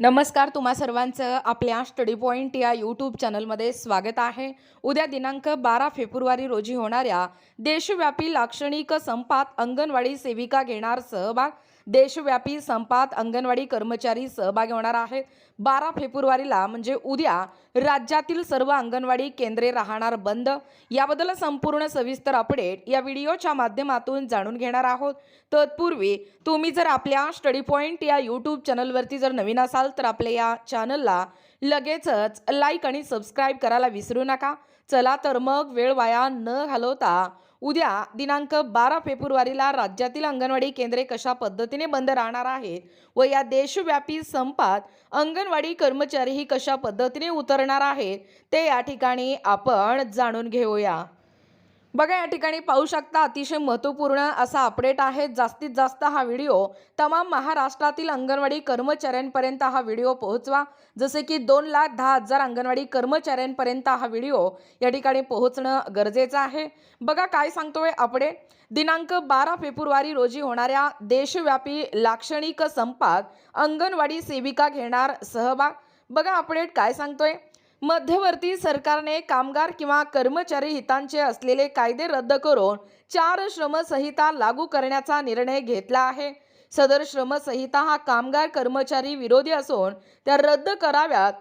नमस्कार तुम्हा सर्वांचं आपल्या स्टडी पॉईंट या यूट्यूब चॅनलमध्ये स्वागत आहे. उद्या दिनांक बारा फेब्रुवारी रोजी होणाऱ्या देशव्यापी लाक्षणिक संपात अंगणवाडी सेविका घेणार सहभाग देशव्यापी संपात अंगणवाडी कर्मचारी सहभागी होणार आहेत. बारा फेब्रुवारीला म्हणजे उद्या राज्यातील सर्व अंगणवाडी केंद्रे राहणार बंद. याबद्दल संपूर्ण सविस्तर अपडेट या व्हिडिओच्या माध्यमातून जाणून घेणार आहोत. तत्पूर्वी तुम्ही जर आपल्या स्टडी पॉईंट या यूट्यूब चॅनलवरती जर नवीन असाल तर आपल्या या चॅनलला लगेचच लाईक आणि सबस्क्राईब करायला विसरू नका. चला तर मग वेळ वाया न घालवता उद्या दिनांक बारा फेब्रुवारीला राज्यातील अंगणवाडी केंद्रे कशा पद्धतीने बंद राहणार आहेत व या देशव्यापी संपात अंगणवाडी कर्मचारीही कशा पद्धतीने उतरणार आहेत ते या ठिकाणी आपण जाणून घेऊया. बघा या ठिकाणी पाहू शकता अतिशय महत्त्वपूर्ण असा अपडेट आहे. जास्तीत जास्त हा व्हिडिओ तमाम महाराष्ट्रातील अंगणवाडी कर्मचाऱ्यांपर्यंत हा व्हिडिओ पोहोचवा. जसे की दोन लाख दहा हजार अंगणवाडी कर्मचाऱ्यांपर्यंत हा व्हिडिओ या ठिकाणी पोहोचणं गरजेचं आहे. बघा काय सांगतोय अपडेट? दिनांक बारा फेब्रुवारी रोजी होणाऱ्या देशव्यापी लाक्षणिक संपात अंगणवाडी सेविका घेणार सहभाग. बघा अपडेट काय सांगतोय? मध्यवर्ती सरकारने कामगार किंवा कर्मचारी हितांचे असलेले कायदे रद्द करून चार श्रमसंहिता लागू करण्याचा निर्णय घेतला आहे. सदर श्रमसंहिता हा कामगार कर्मचारी विरोधी असून त्या रद्द कराव्यात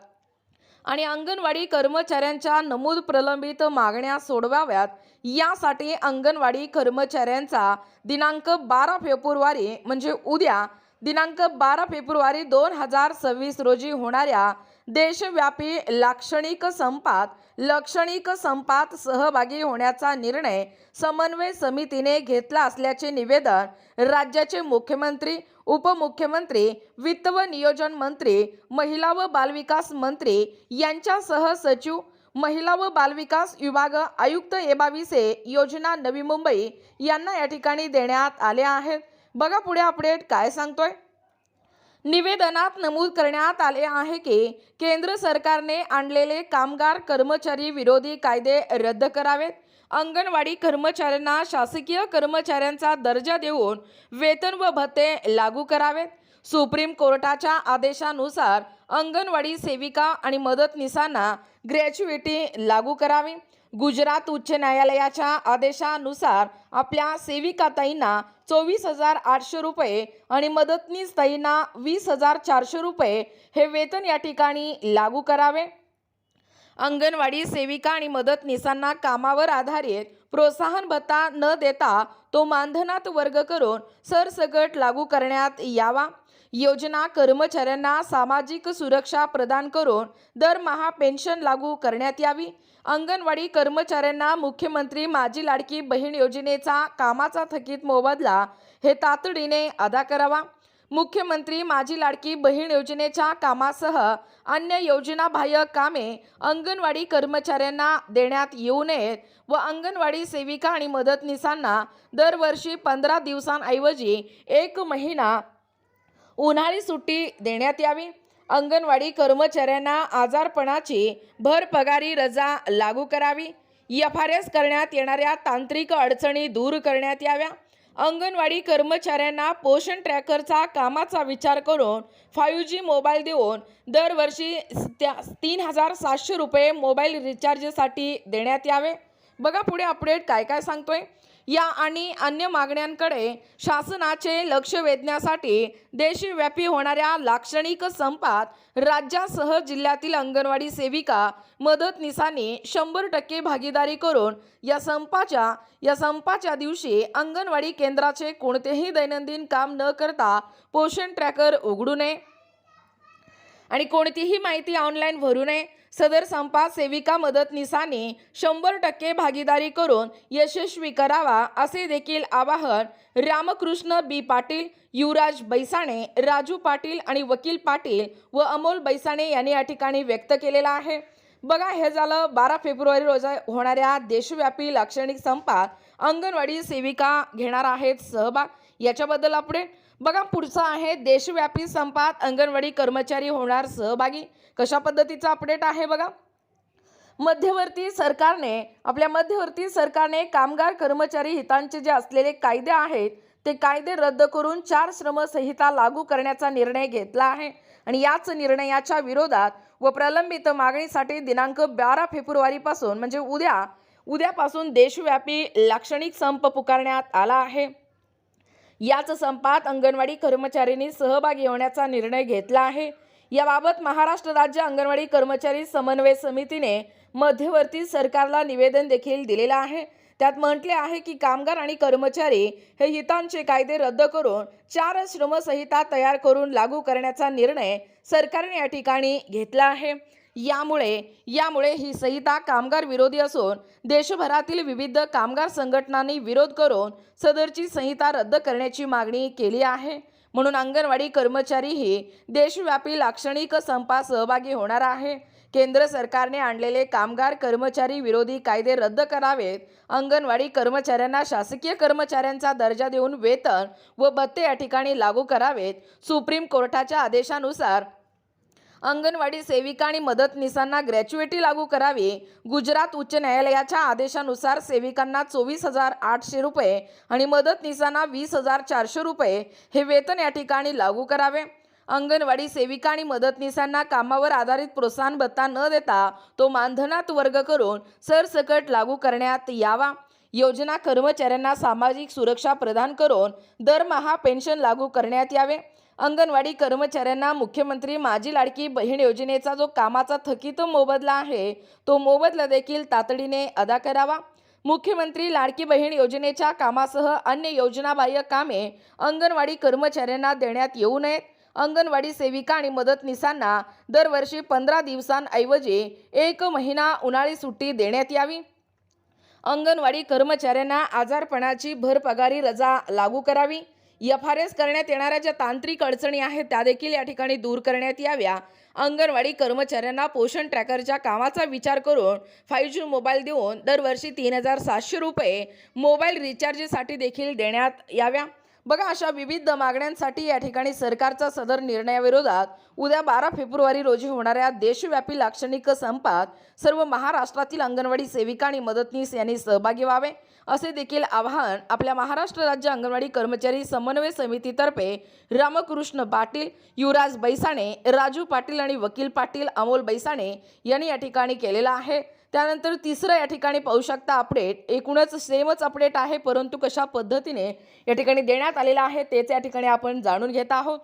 आणि अंगणवाडी कर्मचाऱ्यांच्या नमूद प्रलंबित मागण्या सोडवाव्यात. यासाठी अंगणवाडी कर्मचाऱ्यांचा दिनांक बारा फेब्रुवारी म्हणजे उद्या दिनांक बारा फेब्रुवारी दोन हजार सव्वीस रोजी होणाऱ्या देशव्यापी लाक्षणिक संपात लाक्षणिक संपात सहभागी होण्याचा निर्णय समन्वय समितीने घेतला असल्याचे निवेदन राज्याचे मुख्यमंत्री उपमुख्यमंत्री वित्त व नियोजन मंत्री महिला व बालविकास मंत्री यांच्यासह सचिव महिला व बालविकास विभाग आयुक्त एबाविसे योजना नवी मुंबई यांना या ठिकाणी देण्यात आले आहेत. बघा पुढे अपडेट काय सांगतोय. निवेदनात नमूद करण्यात आले आहे की केंद्र सरकारने आणलेले कामगार कर्मचारी विरोधी कायदे रद्द करावेत. अंगणवाडी कर्मचाऱ्यांना शासकीय कर्मचाऱ्यांचा दर्जा देऊन वेतन व भत्ते लागू करावेत. सुप्रीम कोर्टाच्या आदेशानुसार अंगणवाडी सेविका आणि मदतनीसांना ग्रॅच्युइटी लागू करावी. गुजरात उच्च न्यायालयाच्या आदेशानुसार आपल्या सेविकाताईंना चोवीस हजार आठशे रुपये आणि मदतनीस ताईंना वीस हजार चारशे रुपये हे वेतन या ठिकाणी लागू करावे. अंगणवाडी सेविका आणि मदतनीसांना कामावर आधारित प्रोत्साहन भत्ता न देता तो मानधनात वर्ग करून सरसकट लागू करण्यात यावा. योजना कर्मचाऱ्यांना सामाजिक सुरक्षा प्रदान करून दरमहा पेन्शन लागू करण्यात यावी. अंगणवाडी कर्मचाऱ्यांना मुख्यमंत्री माझी लाडकी बहीण योजनेचा कामाचा थकीत मोबदला हे तातडीने अदा करावा. मुख्यमंत्री माझी लाडकी बहीण योजनेच्या कामासह अन्य योजनाबाह्य कामे अंगणवाडी कर्मचाऱ्यांना देण्यात येऊ नयेत व अंगणवाडी सेविका आणि मदतनीसांना दरवर्षी पंधरा दिवसांऐवजी एक महिना उन्हाळी सुट्टी देण्यात यावी. अंगणवाडी कर्मचाऱ्यांना आजारपणाची भरपगारी रजा लागू करावी. एफ आर एस करण्यात येणाऱ्या तांत्रिक अडचणी दूर करण्यात याव्या. अंगणवाडी कर्मचाऱ्यांना पोषण ट्रॅकरचा कामाचा विचार करून फाईव्ह जी मोबाईल देऊन दरवर्षी त्या तीन हजार सातशे रुपये मोबाईल रिचार्जसाठी देण्यात यावे. बघा पुढे अपडेट काय काय सांगतोय. या आणि अन्य मागण्यांकडे शासनाचे लक्ष वेधण्यासाठी देशव्यापी होणाऱ्या लाक्षणिक संपात राज्यासह जिल्ह्यातील अंगणवाडी सेविका मदतनीसांनी शंभर टक्के भागीदारी करून या संपाच्या या संपाच्या दिवशी अंगणवाडी केंद्राचे कोणतेही दैनंदिन काम न करता पोषण ट्रॅकर उघडू नये. आणि कोणतीही माहिती ऑनलाईन भरू नये. सदर संपात सेविका मदतनीसांनी शंभर टक्के भागीदारी करून यशस्वी करावा असे देखील आवाहन रामकृष्ण बी पाटील युवराज बैसाणे राजू पाटील आणि वकील पाटील व अमोल बैसाणे यांनी या ठिकाणी व्यक्त केलेला आहे. बघा हे झालं बारा फेब्रुवारी रोजी होणाऱ्या देशव्यापी लाक्षणिक संपात अंगणवाडी सेविका घेणार आहेत सहभाग. याच्याबद्दल अपडेट बघा पुढचं आहे देशव्यापी संपात अंगणवाडी कर्मचारी होणार सहभागी. कशा पद्धतीचा अपडेट आहे बघा? मध्यवर्ती सरकारने आपल्या मध्यवर्ती सरकारने कामगार कर्मचारी हितांचे जे असलेले कायदे आहेत ते कायदे रद्द करून चार श्रमसंहिता लागू करण्याचा निर्णय घेतला आहे. आणि याच निर्णयाच्या विरोधात व प्रलंबित मागणीसाठी दिनांक बारा फेब्रुवारीपासून म्हणजे उद्या उद्यापासून देशव्यापी लाक्षणिक संप पुकारण्यात आला आहे. याच संपात अंगणवाडी कर्मचाऱ्यांनी सहभागी होण्याचा निर्णय घेतला आहे. याबाबत महाराष्ट्र राज्य अंगणवाडी कर्मचारी समन्वय समितीने मध्यवर्ती सरकारला निवेदन देखील दिलेलं आहे. त्यात म्हटले आहे की कामगार आणि कर्मचारी हे हितांचे कायदे रद्द करून चार श्रमसंहिता तयार करून लागू करण्याचा निर्णय सरकारने या ठिकाणी घेतला आहे. यामुळे यामुळे ही संहिता कामगार विरोधी असून देशभरातील विविध कामगार संघटनांनी विरोध करून सदरची संहिता रद्द करण्याची मागणी केली आहे. म्हणून अंगणवाडी कर्मचारीही देशव्यापी लाक्षणिक संपात सहभागी होणार आहे. केंद्र सरकारने आणलेले कामगार कर्मचारी विरोधी कायदे रद्द करावेत. अंगणवाडी कर्मचाऱ्यांना शासकीय कर्मचाऱ्यांचा दर्जा देऊन वेतन व भत्ते या ठिकाणी लागू करावेत. सुप्रीम कोर्टाच्या आदेशानुसार अंगणवाडी सेविका आणि मदतनीसांना ग्रॅच्युएटी लागू करावी. गुजरात उच्च न्यायालयाच्या आदेशानुसार सेविकांना चोवीस हजार आठशे रुपये आणि मदतनीसांना वीस हजार चारशे रुपये हे वेतन या ठिकाणी लागू करावे. अंगणवाडी सेविका आणि मदतनीसांना कामावर आधारित प्रोत्साहन भत्ता न देता तो मानधनात वर्ग करून सरसकट लागू करण्यात यावा. योजना कर्मचाऱ्यांना सामाजिक सुरक्षा प्रदान करून दरमहा पेन्शन लागू करण्यात यावे. अंगणवाडी कर्मचाऱ्यांना मुख्यमंत्री माझी लाडकी बहीण योजनेचा जो कामाचा थकीत मोबदला आहे तो मोबदला देखील तातडीने अदा करावा. मुख्यमंत्री लाडकी बहीण योजनेच्या कामासह अन्य योजनाबाह्य कामे अंगणवाडी कर्मचाऱ्यांना देण्यात येऊ नयेत. अंगणवाडी सेविका आणि मदतनीसांना दरवर्षी पंधरा दिवसांऐवजी एक महिना उन्हाळी सुट्टी देण्यात यावी. अंगणवाडी कर्मचाऱ्यांना आजारपणाची भरपगारी रजा लागू करावी. एफ आर एस करण्यात येणाऱ्या ज्या तांत्रिक अडचणी आहेत त्या देखील या ठिकाणी दूर करण्यात याव्या. अंगणवाडी कर्मचाऱ्यांना पोषण ट्रॅकरच्या कामाचा विचार करून फाईव्ह जी मोबाईल देऊन दरवर्षी तीन हजार सातशे रुपये मोबाईल रिचार्जसाठी देखील देण्यात याव्या. बघा अशा विविध मागण्यांसाठी या ठिकाणी सरकारचा सदर निर्णयाविरोधात उद्या बारा फेब्रुवारी रोजी होणाऱ्या देशव्यापी लाक्षणिक संपात सर्व महाराष्ट्रातील अंगणवाडी सेविका आणि मदतनीस यांनी सहभागी व्हावे असे देखील आवाहन आपल्या महाराष्ट्र राज्य अंगणवाडी कर्मचारी समन्वय समितीतर्फे रामकृष्ण पाटील युवराज बैसाणे राजू पाटील आणि वकील पाटील अमोल बैसाणे यांनी या ठिकाणी केलेलं आहे. त्यानंतर तिसरं या ठिकाणी पाहू शकता अपडेट एकूणच सेमच अपडेट आहे परंतु कशा पद्धतीने या ठिकाणी देण्यात आलेलं आहे तेच या ठिकाणी आपण जाणून घेत आहोत.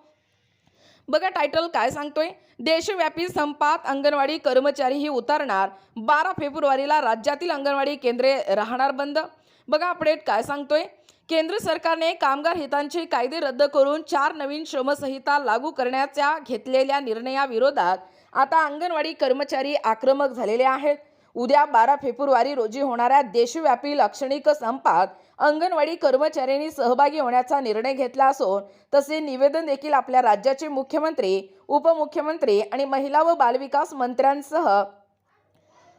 बघा टायटल काय सांगतोय? देशव्यापी संपात अंगणवाडी कर्मचारीही उतरणार. बारा फेब्रुवारीला राज्यातील अंगणवाडी केंद्रे राहणार बंद. बघा अपडेट काय सांगतोय? केंद्र सरकारने कामगार हितांचे कायदे रद्द करून चार नवीन श्रमसंहिता लागू करण्याच्या घेतलेल्या निर्णयाविरोधात आता अंगणवाडी कर्मचारी आक्रमक झालेले आहेत. उद्या बारा फेब्रुवारी रोजी होणाऱ्या देशव्यापी लाक्षणिक संपात अंगणवाडी कर्मचाऱ्यांनी सहभागी होण्याचा निर्णय घेतला असून तसे निवेदन देखील आपल्या राज्याचे मुख्यमंत्री उपमुख्यमंत्री आणि महिला व बालविकास मंत्र्यांसह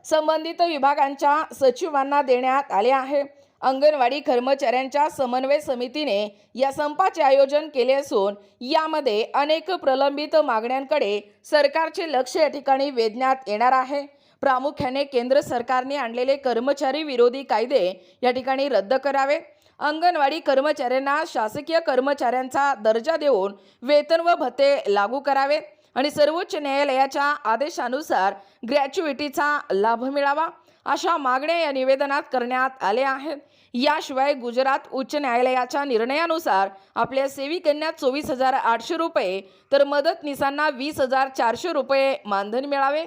संबंधित विभागांच्या सचिवांना देण्यात आले आहे. अंगणवाडी कर्मचाऱ्यांच्या समन्वय समितीने या संपाचे आयोजन केले असून यामध्ये अनेक प्रलंबित मागण्यांकडे सरकारचे लक्ष या ठिकाणी वेधण्यात येणार आहे. प्रामुख्याने केंद्र सरकारने आणलेले कर्मचारी विरोधी कायदे या ठिकाणी रद्द करावे. अंगणवाडी कर्मचाऱ्यांना शासकीय कर्मचाऱ्यांचा दर्जा देऊन वेतन व भत्ते लागू करावे आणि सर्वोच्च न्यायालयाच्या आदेशानुसार ग्रॅच्युइटीचा लाभ मिळावा अशा मागण्या या निवेदनात करण्यात आल्या आहेत. याशिवाय गुजरात उच्च न्यायालयाच्या निर्णयानुसार आपल्या सेविकांना चोवीस हजार आठशे रुपये तर मदतनीसांना वीस हजार चारशे रुपये मानधन मिळावे.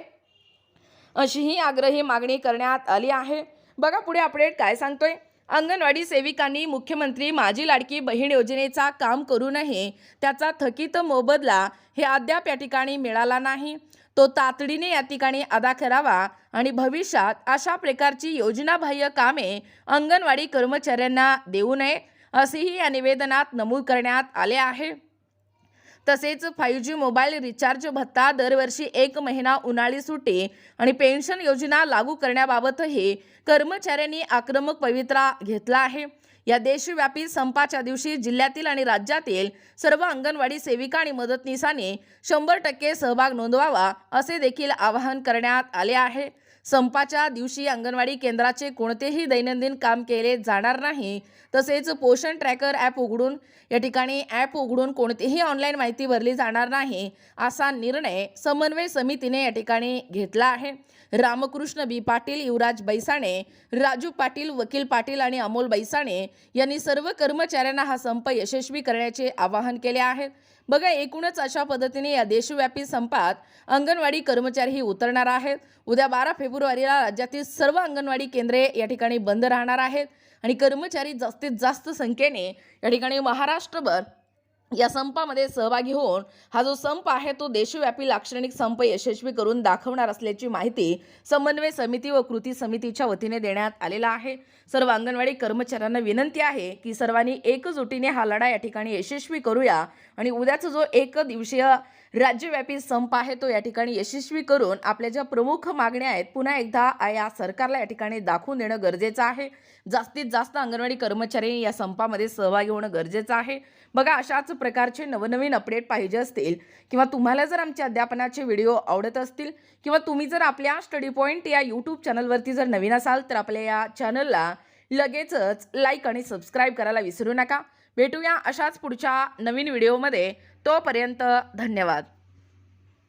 अशीही आग्रही मागणी करण्यात आली आहे. बघा पुढे अपडेट काय सांगतोय. अंगणवाडी सेविकांनी मुख्यमंत्री माझी लाडकी बहीण योजनेचा काम करूनही त्याचा थकीत मोबदला हे अद्याप या ठिकाणी मिळाला नाही. तो तातडीने या ठिकाणी अदा करावा आणि भविष्यात अशा प्रकारची योजनाबाह्य कामे अंगणवाडी कर्मचाऱ्यांना देऊ नये असेही या निवेदनात नमूद करण्यात आले आहे. तसेच फाईव्ह जी मोबाईल रिचार्ज भत्ता दरवर्षी एक महिना उन्हाळी सुटे आणि पेन्शन योजना लागू करण्याबाबतही कर्मचाऱ्यांनी आक्रमक पवित्रा घेतला आहे. या देशव्यापी संपाच्या दिवशी जिल्ह्यातील आणि राज्यातील सर्व अंगणवाडी सेविका आणि मदतनीसांनी शंभर टक्के सहभाग नोंदवावा असे देखील आवाहन करण्यात आले आहे. संपाच्या दिवशी अंगणवाडी केंद्राचे कोणतेही दैनंदिन काम केले जाणार नाही तसेच पोषण ट्रॅकर ॲप उघडून या ठिकाणी ॲप उघडून कोणतीही ऑनलाईन माहिती भरली जाणार नाही असा निर्णय समन्वय समितीने या ठिकाणी घेतला आहे. रामकृष्ण बी पाटील युवराज बैसाणे राजू पाटील वकील पाटील आणि अमोल बैसाणे यांनी सर्व कर्मचाऱ्यांना हा संप यशस्वी करण्याचे आवाहन केले आहे. बघा एकूणच अशा पद्धतीने या देशव्यापी संपात अंगणवाडी कर्मचारीही उतरणार आहेत. उद्या बारा फेब्रुवारीला राज्यातील सर्व अंगणवाडी केंद्रे या ठिकाणी बंद राहणार आहेत. आणि कर्मचारी जास्तीत जास्त संख्येने या ठिकाणी महाराष्ट्रभर या संपामध्ये सहभागी होऊन हा जो संप आहे तो देशव्यापी लाक्षणिक संप यशस्वी करून दाखवणार असल्याची माहिती समन्वय समिती व कृती समितीच्या वतीने देण्यात आलेला आहे. सर्व अंगणवाडी कर्मचाऱ्यांना विनंती आहे की सर्वांनी एकजुटीने हा लढा या ठिकाणी यशस्वी करूया आणि उद्याचा जो एक दिवसीय राज्यव्यापी संप आहे तो या ठिकाणी यशस्वी करून आपल्या ज्या प्रमुख मागण्या आहेत पुन्हा एकदा या सरकारला या ठिकाणी दाखवून देणं गरजेचं आहे. जास्तीत जास्त अंगणवाडी कर्मचारी या संपामध्ये सहभागी होणं गरजेचं आहे. बघा अशाच प्रकारचे नवनवीन अपडेट पाहिजे असतील किंवा तुम्हाला जर आमच्या अध्यापनाचे व्हिडिओ आवडत असतील किंवा तुम्ही जर आपल्या स्टडी पॉईंट या यूट्यूब चॅनलवरती जर नवीन असाल तर आपल्या या चॅनलला लगेचच लाईक आणि सबस्क्राईब करायला विसरू नका. भेटूया अशाच पुढच्या नवीन व्हिडिओमध्ये तोपर्यंत धन्यवाद.